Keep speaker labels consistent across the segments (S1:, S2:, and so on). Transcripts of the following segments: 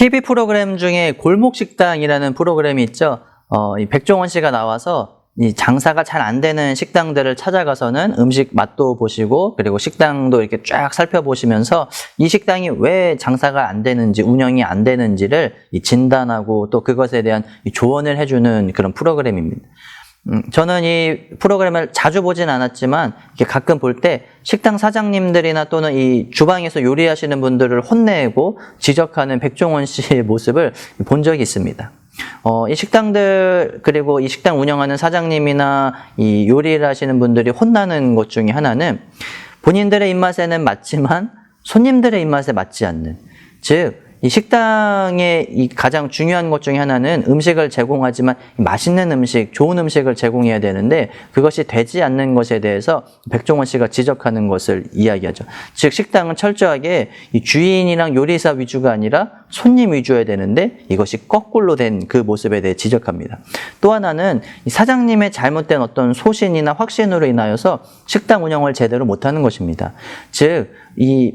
S1: TV 프로그램 중에 골목식당이라는 프로그램이 있죠. 어, 이 백종원 씨가 나와서 이 장사가 잘 안 되는 식당들을 찾아가서는 음식 맛도 보시고 그리고 식당도 이렇게 쫙 살펴보시면서 이 식당이 왜 장사가 안 되는지 운영이 안 되는지를 이 진단하고 또 그것에 대한 이 조언을 해주는 그런 프로그램입니다. 음, 저는 이 프로그램을 자주 보진 않았지만 이렇게 가끔 볼 때 식당 사장님들이나 또는 이 주방에서 요리하시는 분들을 혼내고 지적하는 백종원 씨의 모습을 본 적이 있습니다. 어, 이 식당들 그리고 이 식당 운영하는 사장님이나 이 요리를 하시는 분들이 혼나는 것 중에 하나는 본인들의 입맛에는 맞지만 손님들의 입맛에 맞지 않는 즉 이 식당의 이 가장 중요한 것 중에 하나는 음식을 제공하지만 맛있는 음식, 좋은 음식을 제공해야 되는데 그것이 되지 않는 것에 대해서 백종원 씨가 지적하는 것을 이야기하죠. 즉 식당은 철저하게 이 주인이랑 요리사 위주가 아니라 손님 위주여야 되는데 이것이 거꾸로 된 그 모습에 대해 지적합니다. 또 하나는 이 사장님의 잘못된 어떤 소신이나 확신으로 인하여서 식당 운영을 제대로 못하는 것입니다. 즉 이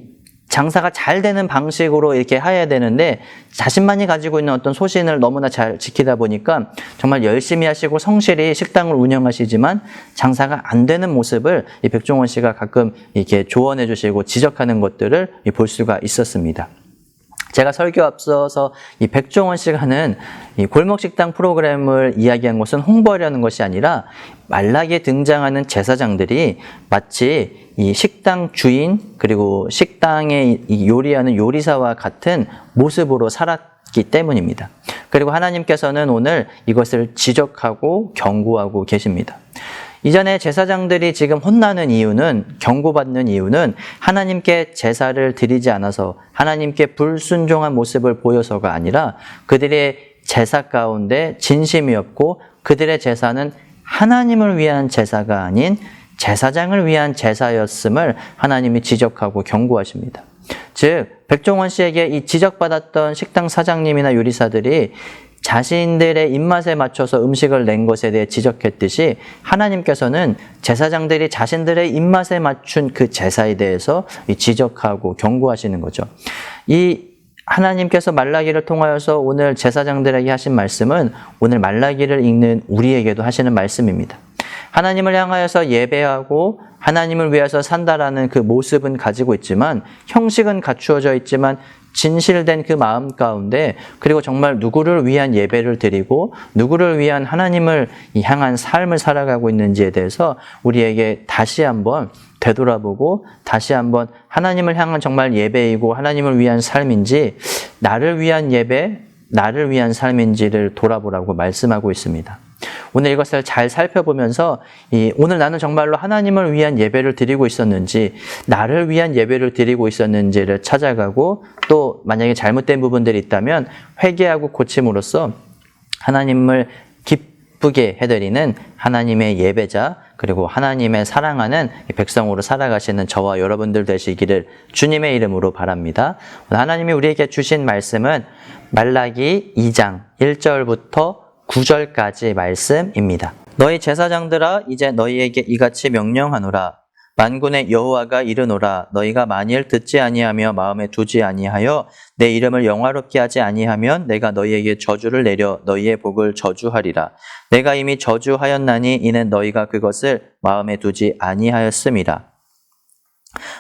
S1: 장사가 잘 되는 방식으로 이렇게 해야 되는데 자신만이 가지고 있는 어떤 소신을 너무나 잘 지키다 보니까 정말 열심히 하시고 성실히 식당을 운영하시지만 장사가 안 되는 모습을 이 백종원 씨가 가끔 이렇게 조언해 주시고 지적하는 것들을 볼 수가 있었습니다. 제가 설교 앞서서 이 백종원 씨가 하는 이 골목식당 프로그램을 이야기한 것은 홍보하려는 것이 아니라 말락에 등장하는 제사장들이 마치 이 식당 주인 그리고 식당에 이 요리하는 요리사와 같은 모습으로 살았기 때문입니다. 그리고 하나님께서는 오늘 이것을 지적하고 경고하고 계십니다. 이전에 제사장들이 지금 혼나는 이유는 경고받는 이유는 하나님께 제사를 드리지 않아서 하나님께 불순종한 모습을 보여서가 아니라 그들의 제사 가운데 진심이었고 그들의 제사는 하나님을 위한 제사가 아닌 제사장을 위한 제사였음을 하나님이 지적하고 경고하십니다. 즉 백종원 씨에게 이 지적받았던 식당 사장님이나 요리사들이 자신들의 입맛에 맞춰서 음식을 낸 것에 대해 지적했듯이 하나님께서는 제사장들이 자신들의 입맛에 맞춘 그 제사에 대해서 지적하고 경고하시는 거죠. 이 하나님께서 말라기를 통하여서 오늘 제사장들에게 하신 말씀은 오늘 말라기를 읽는 우리에게도 하시는 말씀입니다. 하나님을 향하여서 예배하고 하나님을 위해서 산다라는 그 모습은 가지고 있지만 형식은 갖추어져 있지만 진실된 그 마음 가운데 그리고 정말 누구를 위한 예배를 드리고 누구를 위한 하나님을 향한 삶을 살아가고 있는지에 대해서 우리에게 다시 한번 되돌아보고 다시 한번 하나님을 향한 정말 예배이고 하나님을 위한 삶인지 나를 위한 예배, 나를 위한 삶인지를 돌아보라고 말씀하고 있습니다. 오늘 이것을 잘 살펴보면서 이 오늘 나는 정말로 하나님을 위한 예배를 드리고 있었는지 나를 위한 예배를 드리고 있었는지를 찾아가고 또 만약에 잘못된 부분들이 있다면 회개하고 고침으로써 하나님을 기쁘게 해드리는 하나님의 예배자 그리고 하나님의 사랑하는 백성으로 살아가시는 저와 여러분들 되시기를 주님의 이름으로 바랍니다. 하나님이 우리에게 주신 말씀은 말라기 2장 1절부터 9절까지 말씀입니다. 너희 제사장들아 이제 너희에게 이같이 명령하노라. 만군의 여호와가 이르노라. 너희가 만일 듣지 아니하며 마음에 두지 아니하여 내 이름을 영화롭게 하지 아니하면 내가 너희에게 저주를 내려 너희의 복을 저주하리라. 내가 이미 저주하였나니 이는 너희가 그것을 마음에 두지 아니하였음이라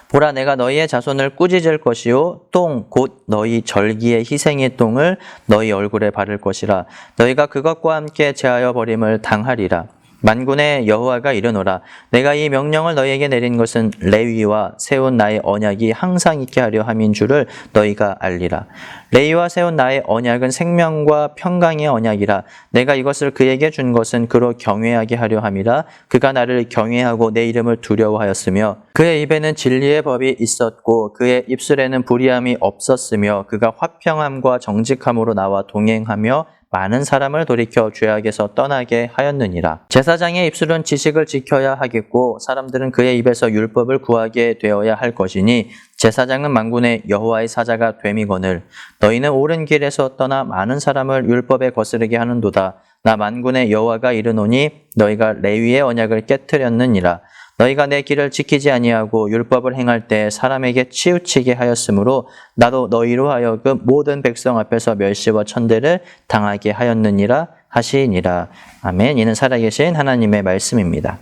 S1: 보라 내가 너희의 자손을 꾸짖을 것이요. 똥 곧 너희 절기의 희생의 똥을 너희 얼굴에 바를 것이라. 너희가 그것과 함께 제하여 버림을 당하리라 만군의 여호와가 이르노라 내가 이 명령을 너희에게 내린 것은 레위와 세운 나의 언약이 항상 있게 하려 함인 줄을 너희가 알리라. 레위와 세운 나의 언약은 생명과 평강의 언약이라 내가 이것을 그에게 준 것은 그로 경외하게 하려 함이라. 그가 나를 경외하고 내 이름을 두려워하였으며 그의 입에는 진리의 법이 있었고 그의 입술에는 불의함이 없었으며 그가 화평함과 정직함으로 나와 동행하며 많은 사람을 돌이켜 죄악에서 떠나게 하였느니라. 제사장의 입술은 지식을 지켜야 하겠고 사람들은 그의 입에서 율법을 구하게 되어야 할 것이니 제사장은 만군의 여호와의 사자가 됨이거늘 너희는 옳은 길에서 떠나 많은 사람을 율법에 거스르게 하는도다. 나 만군의 여호와가 이르노니 너희가 레위의 언약을 깨뜨렸느니라. 너희가 내 길을 지키지 아니하고 율법을 행할 때 사람에게 치우치게 하였으므로 나도 너희로 하여금 모든 백성 앞에서 멸시와 천대를 당하게 하였느니라 하시니라. 아멘. 이는 살아계신 하나님의 말씀입니다.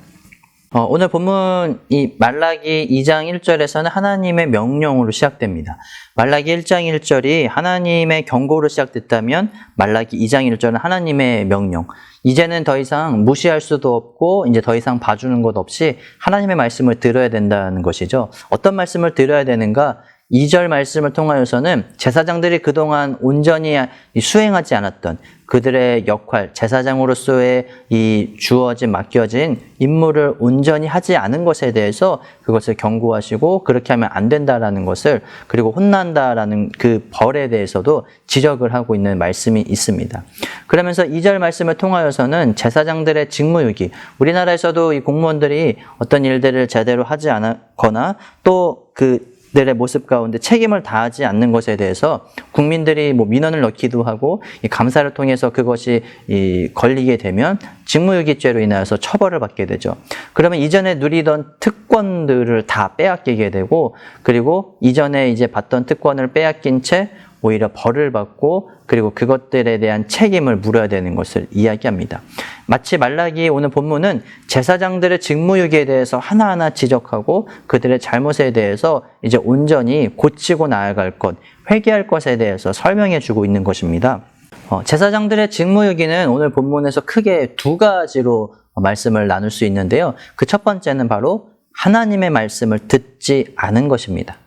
S1: 어, 오늘 본문 이 말라기 2장 1절에서는 하나님의 명령으로 시작됩니다. 말라기 1장 1절이 하나님의 경고로 시작됐다면 말라기 2장 1절은 하나님의 명령. 이제는 더 이상 무시할 수도 없고 이제 더 이상 봐주는 것 없이 하나님의 말씀을 들어야 된다는 것이죠. 어떤 말씀을 들어야 되는가? 2절 말씀을 통하여서는 제사장들이 그동안 온전히 수행하지 않았던 그들의 역할, 제사장으로서의 이 주어진, 맡겨진 임무를 온전히 하지 않은 것에 대해서 그것을 경고하시고 그렇게 하면 안 된다라는 것을 그리고 혼난다라는 그 벌에 대해서도 지적을 하고 있는 말씀이 있습니다. 그러면서 2절 말씀을 통하여서는 제사장들의 직무유기, 우리나라에서도 이 공무원들이 어떤 일들을 제대로 하지 않거나 또그 들의 모습 가운데 책임을 다하지 않는 것에 대해서 국민들이 뭐 민원을 넣기도 하고 이 감사를 통해서 그것이 이 걸리게 되면 직무유기죄로 인하여서 처벌을 받게 되죠. 그러면 이전에 누리던 특권들을 다 빼앗기게 되고 그리고 이전에 이제 받던 특권을 빼앗긴 채 오히려 벌을 받고 그리고 그것들에 대한 책임을 물어야 되는 것을 이야기합니다. 마치 말라기 오늘 본문은 제사장들의 직무유기에 대해서 하나하나 지적하고 그들의 잘못에 대해서 이제 온전히 고치고 나아갈 것, 회개할 것에 대해서 설명해 주고 있는 것입니다. 어, 제사장들의 직무유기는 오늘 본문에서 크게 두 가지로 말씀을 나눌 수 있는데요. 그 첫 번째는 바로 하나님의 말씀을 듣지 않은 것입니다.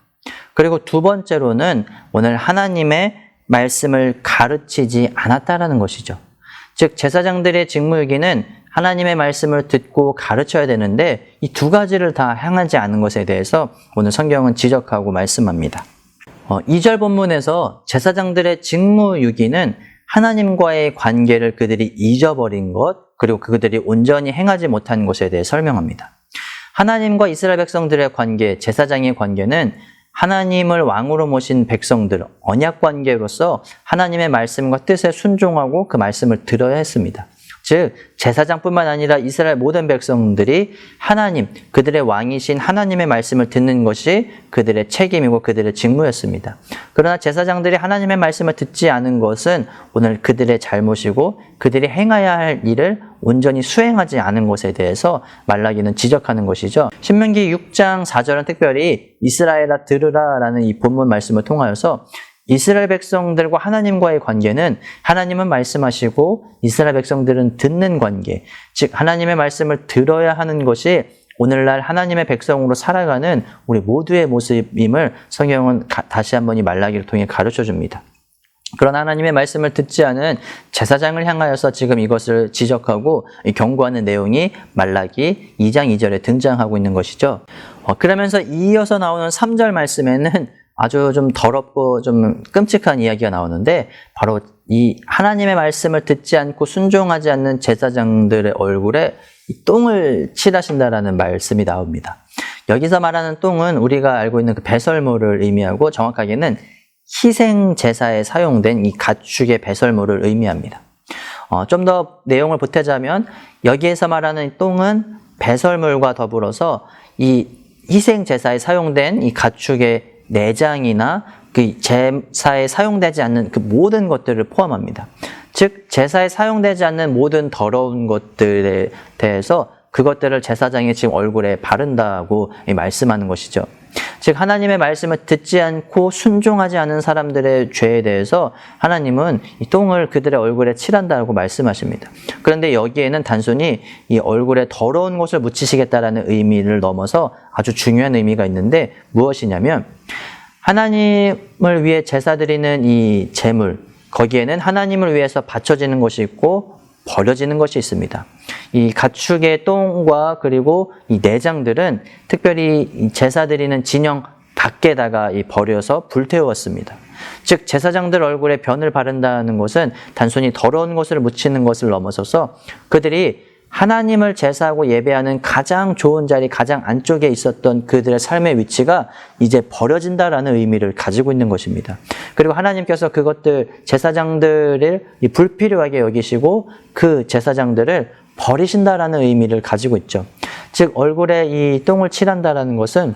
S1: 그리고 두 번째로는 오늘 하나님의 말씀을 가르치지 않았다라는 것이죠. 즉 제사장들의 직무유기는 하나님의 말씀을 듣고 가르쳐야 되는데 이 두 가지를 다 향하지 않은 것에 대해서 오늘 성경은 지적하고 말씀합니다. 어, 2절 본문에서 제사장들의 직무유기는 하나님과의 관계를 그들이 잊어버린 것, 그리고 그들이 온전히 행하지 못한 것에 대해 설명합니다. 하나님과 이스라엘 백성들의 관계, 제사장의 관계는 하나님을 왕으로 모신 백성들, 언약 관계로서 하나님의 말씀과 뜻에 순종하고 그 말씀을 들어야 했습니다. 즉, 제사장뿐만 아니라 이스라엘 모든 백성들이 하나님, 그들의 왕이신 하나님의 말씀을 듣는 것이 그들의 책임이고 그들의 직무였습니다. 그러나 제사장들이 하나님의 말씀을 듣지 않은 것은 오늘 그들의 잘못이고 그들이 행해야 할 일을 온전히 수행하지 않은 것에 대해서 말라기는 지적하는 것이죠. 신명기 6장 4절은 특별히 이스라엘아 들으라라는 이 본문 말씀을 통하여서 이스라엘 백성들과 하나님과의 관계는 하나님은 말씀하시고 이스라엘 백성들은 듣는 관계, 즉 하나님의 말씀을 들어야 하는 것이 오늘날 하나님의 백성으로 살아가는 우리 모두의 모습임을 성경은 다시 한번 이 말라기를 통해 가르쳐 줍니다. 그런 하나님의 말씀을 듣지 않은 제사장을 향하여서 지금 이것을 지적하고 경고하는 내용이 말라기 2장 2절에 등장하고 있는 것이죠. 어, 그러면서 이어서 나오는 3절 말씀에는 아주 좀 더럽고 좀 끔찍한 이야기가 나오는데 바로 이 하나님의 말씀을 듣지 않고 순종하지 않는 제사장들의 얼굴에 똥을 칠하신다라는 말씀이 나옵니다. 여기서 말하는 똥은 우리가 알고 있는 그 배설물을 의미하고 정확하게는 희생 제사에 사용된 이 가축의 배설물을 의미합니다. 어, 좀 더 내용을 보태자면 여기에서 말하는 똥은 배설물과 더불어서 이 희생 제사에 사용된 이 가축의 내장이나 그 제사에 사용되지 않는 그 모든 것들을 포함합니다. 즉 제사에 사용되지 않는 모든 더러운 것들에 대해서 그것들을 제사장이 지금 얼굴에 바른다고 말씀하는 것이죠. 즉 하나님의 말씀을 듣지 않고 순종하지 않은 사람들의 죄에 대해서 하나님은 이 똥을 그들의 얼굴에 칠한다고 말씀하십니다. 그런데 여기에는 단순히 이 얼굴에 더러운 것을 묻히시겠다라는 의미를 넘어서 아주 중요한 의미가 있는데 무엇이냐면 하나님을 위해 제사 드리는 이 제물 거기에는 하나님을 위해서 바쳐지는 것이 있고 버려지는 것이 있습니다. 이 가축의 똥과 그리고 이 내장들은 특별히 제사 드리는 진영 밖에다가 버려서 불태웠습니다. 즉 제사장들 얼굴에 변을 바른다는 것은 단순히 더러운 것을 묻히는 것을 넘어서서 그들이 하나님을 제사하고 예배하는 가장 좋은 자리, 가장 안쪽에 있었던 그들의 삶의 위치가 이제 버려진다라는 의미를 가지고 있는 것입니다. 그리고 하나님께서 그것들 제사장들을 불필요하게 여기시고 그 제사장들을 버리신다라는 의미를 가지고 있죠. 즉 얼굴에 이 똥을 칠한다라는 것은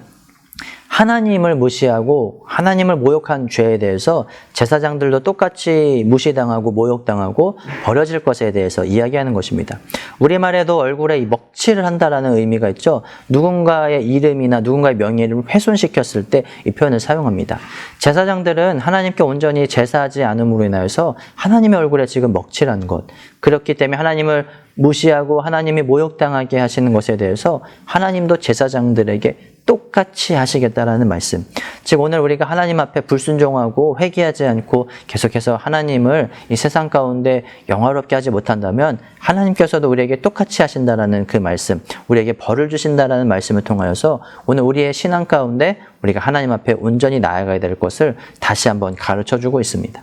S1: 하나님을 무시하고 하나님을 모욕한 죄에 대해서 제사장들도 똑같이 무시당하고 모욕당하고 버려질 것에 대해서 이야기하는 것입니다. 우리말에도 얼굴에 이 먹칠을 한다라는 의미가 있죠. 누군가의 이름이나 누군가의 명예를 훼손시켰을 때 이 표현을 사용합니다. 제사장들은 하나님께 온전히 제사하지 않음으로 인하여서 하나님의 얼굴에 지금 먹칠한 것. 그렇기 때문에 하나님을 무시하고 하나님이 모욕당하게 하시는 것에 대해서 하나님도 제사장들에게 똑같이 하시겠다라는 말씀. 즉 오늘 우리가 하나님 앞에 불순종하고 회개하지 않고 계속해서 하나님을 이 세상 가운데 영화롭게 하지 못한다면 하나님께서도 우리에게 똑같이 하신다라는 그 말씀, 우리에게 벌을 주신다라는 말씀을 통하여서 오늘 우리의 신앙 가운데 우리가 하나님 앞에 온전히 나아가야 될 것을 다시 한번 가르쳐 주고 있습니다.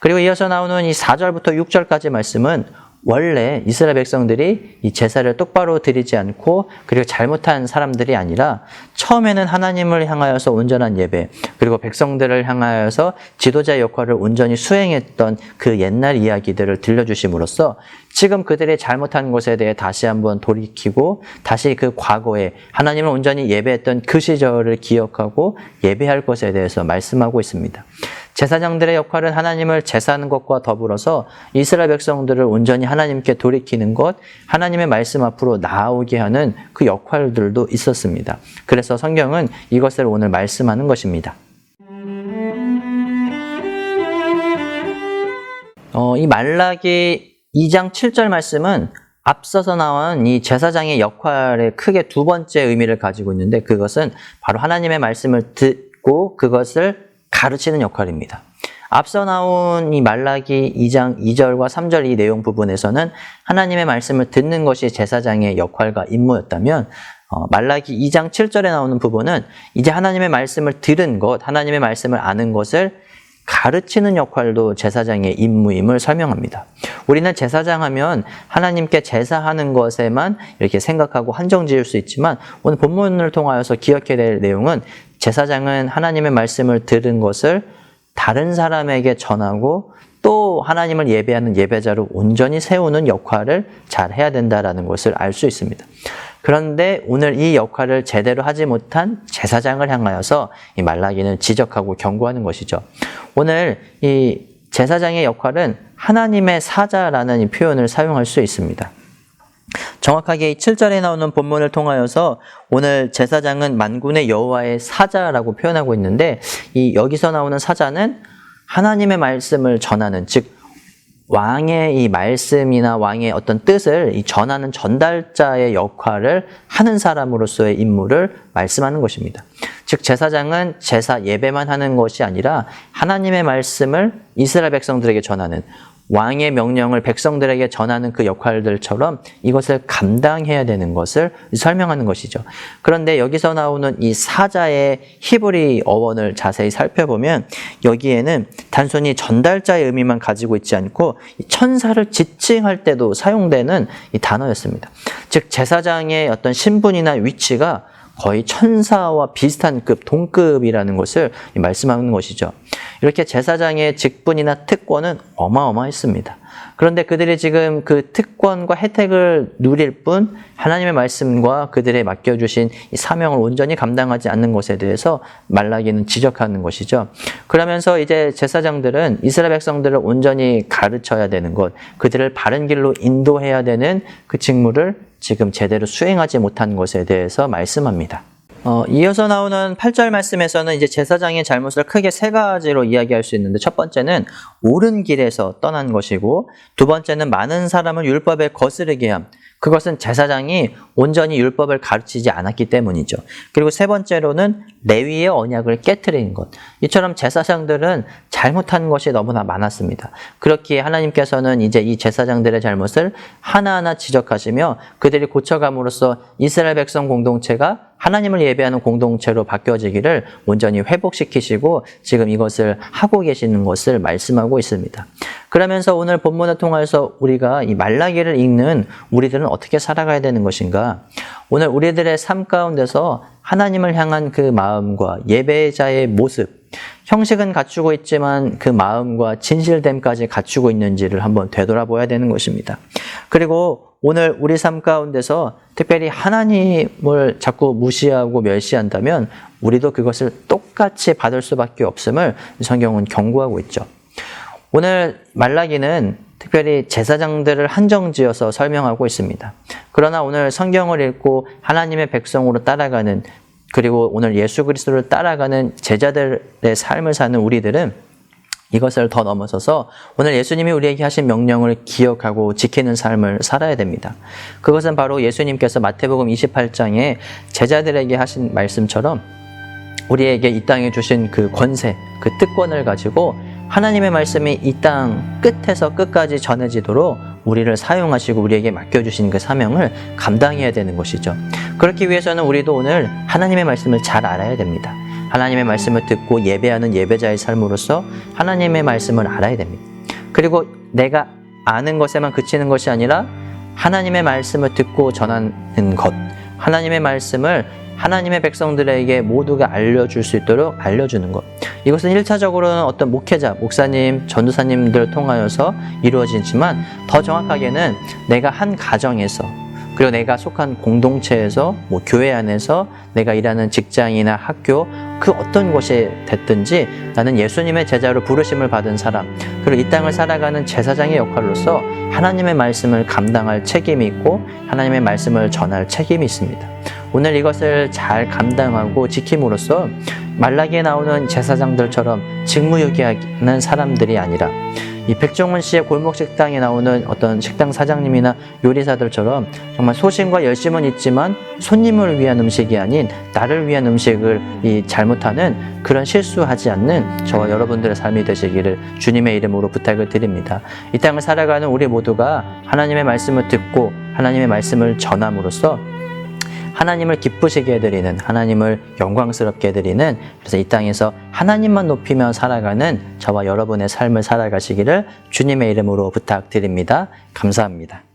S1: 그리고 이어서 나오는 이 4절부터 6절까지 말씀은 원래 이스라엘 백성들이 이 제사를 똑바로 드리지 않고 그리고 잘못한 사람들이 아니라 처음에는 하나님을 향하여서 온전한 예배 그리고 백성들을 향하여서 지도자 역할을 온전히 수행했던 그 옛날 이야기들을 들려주심으로써 지금 그들의 잘못한 것에 대해 다시 한번 돌이키고 다시 그 과거에 하나님을 온전히 예배했던 그 시절을 기억하고 예배할 것에 대해서 말씀하고 있습니다. 제사장들의 역할은 하나님을 제사하는 것과 더불어서 이스라엘 백성들을 온전히 하나님께 돌이키는 것, 하나님의 말씀 앞으로 나아오게 하는 그 역할들도 있었습니다. 그래서 성경은 이것을 오늘 말씀하는 것입니다. 어, 이 말라기 2장 7절 말씀은 앞서서 나온 이 제사장의 역할의 크게 두 번째 의미를 가지고 있는데 그것은 바로 하나님의 말씀을 듣고 그것을 가르치는 역할입니다. 앞서 나온 이 말라기 2장 2절과 3절 이 내용 부분에서는 하나님의 말씀을 듣는 것이 제사장의 역할과 임무였다면 어, 말라기 2장 7절에 나오는 부분은 이제 하나님의 말씀을 들은 것, 하나님의 말씀을 아는 것을 가르치는 역할도 제사장의 임무임을 설명합니다. 우리는 제사장 하면 하나님께 제사하는 것에만 이렇게 생각하고 한정 지을 수 있지만 오늘 본문을 통하여서 기억해야 될 내용은 제사장은 하나님의 말씀을 들은 것을 다른 사람에게 전하고 또 하나님을 예배하는 예배자로 온전히 세우는 역할을 잘 해야 된다라는 것을 알 수 있습니다. 그런데 오늘 이 역할을 제대로 하지 못한 제사장을 향하여서 이 말라기는 지적하고 경고하는 것이죠. 오늘 이 제사장의 역할은 하나님의 사자라는 이 표현을 사용할 수 있습니다. 정확하게 이 7절에 나오는 본문을 통하여서 오늘 제사장은 만군의 여호와의 사자라고 표현하고 있는데 이 여기서 나오는 사자는 하나님의 말씀을 전하는 즉 왕의 이 말씀이나 왕의 어떤 뜻을 이 전하는 전달자의 역할을 하는 사람으로서의 임무를 말씀하는 것입니다. 즉 제사장은 제사 예배만 하는 것이 아니라 하나님의 말씀을 이스라엘 백성들에게 전하는 왕의 명령을 백성들에게 전하는 그 역할들처럼 이것을 감당해야 되는 것을 설명하는 것이죠. 그런데 여기서 나오는 이 사자의 히브리 어원을 자세히 살펴보면 여기에는 단순히 전달자의 의미만 가지고 있지 않고 천사를 지칭할 때도 사용되는 이 단어였습니다. 즉 제사장의 어떤 신분이나 위치가 거의 천사와 비슷한 급, 동급이라는 것을 말씀하는 것이죠. 이렇게 제사장의 직분이나 특권은 어마어마했습니다. 그런데 그들이 지금 그 특권과 혜택을 누릴 뿐 하나님의 말씀과 그들의 맡겨주신 사명을 온전히 감당하지 않는 것에 대해서 말라기는 지적하는 것이죠. 그러면서 이제 제사장들은 이스라엘 백성들을 온전히 가르쳐야 되는 것, 그들을 바른 길로 인도해야 되는 그 직무를 지금 제대로 수행하지 못한 것에 대해서 말씀합니다. 어, 이어서 나오는 8절 말씀에서는 이제 제사장의 잘못을 크게 세 가지로 이야기할 수 있는데 첫 번째는 옳은 길에서 떠난 것이고 두 번째는 많은 사람을 율법에 거스르게 함. 그것은 제사장이 온전히 율법을 가르치지 않았기 때문이죠. 그리고 세 번째로는 레위의 언약을 깨뜨린 것. 이처럼 제사장들은 잘못한 것이 너무나 많았습니다. 그렇기에 하나님께서는 이제 이 제사장들의 잘못을 하나하나 지적하시며 그들이 고쳐감으로써 이스라엘 백성 공동체가 하나님을 예배하는 공동체로 바뀌어지기를 온전히 회복시키시고 지금 이것을 하고 계시는 것을 말씀하고 있습니다. 그러면서 오늘 본문을 통해서 우리가 이 말라기를 읽는 우리들은 어떻게 살아가야 되는 것인가? 오늘 우리들의 삶 가운데서 하나님을 향한 그 마음과 예배자의 모습, 형식은 갖추고 있지만 그 마음과 진실됨까지 갖추고 있는지를 한번 되돌아봐야 되는 것입니다. 그리고 오늘 우리 삶 가운데서 특별히 하나님을 자꾸 무시하고 멸시한다면 우리도 그것을 똑같이 받을 수밖에 없음을 성경은 경고하고 있죠. 오늘 말라기는 특별히 제사장들을 한정지어서 설명하고 있습니다. 그러나 오늘 성경을 읽고 하나님의 백성으로 따라가는 그리고 오늘 예수 그리스도를 따라가는 제자들의 삶을 사는 우리들은 이것을 더 넘어서서 오늘 예수님이 우리에게 하신 명령을 기억하고 지키는 삶을 살아야 됩니다. 그것은 바로 예수님께서 마태복음 28장에 제자들에게 하신 말씀처럼 우리에게 이 땅에 주신 그 권세, 그 특권을 가지고 하나님의 말씀이 이 땅 끝에서 끝까지 전해지도록 우리를 사용하시고 우리에게 맡겨주신 그 사명을 감당해야 되는 것이죠. 그렇기 위해서는 우리도 오늘 하나님의 말씀을 잘 알아야 됩니다. 하나님의 말씀을 듣고 예배하는 예배자의 삶으로서 하나님의 말씀을 알아야 됩니다. 그리고 내가 아는 것에만 그치는 것이 아니라 하나님의 말씀을 듣고 전하는 것, 하나님의 말씀을 하나님의 백성들에게 모두가 알려줄 수 있도록 알려주는 것. 이것은 일차적으로는 어떤 목회자, 목사님, 전도사님들 통하여서 이루어지지만 더 정확하게는 내가 한 가정에서 그리고 내가 속한 공동체에서 뭐 교회 안에서 내가 일하는 직장이나 학교 그 어떤 곳이 됐든지 나는 예수님의 제자로 부르심을 받은 사람 그리고 이 땅을 살아가는 제사장의 역할로서 하나님의 말씀을 감당할 책임이 있고 하나님의 말씀을 전할 책임이 있습니다. 오늘 이것을 잘 감당하고 지킴으로써 말라기에 나오는 제사장들처럼 직무유기하는 사람들이 아니라 이 백종원 씨의 골목 식당에 나오는 어떤 식당 사장님이나 요리사들처럼 정말 소신과 열심은 있지만 손님을 위한 음식이 아닌 나를 위한 음식을 이 잘못하는 그런 실수하지 않는 저와 여러분들의 삶이 되시기를 주님의 이름으로 부탁을 드립니다. 이 땅을 살아가는 우리 모두가 하나님의 말씀을 듣고 하나님의 말씀을 전함으로써 하나님을 기쁘시게 해드리는 하나님을 영광스럽게 해드리는 그래서 이 땅에서 하나님만 높이며 살아가는 저와 여러분의 삶을 살아가시기를 주님의 이름으로 부탁드립니다. 감사합니다.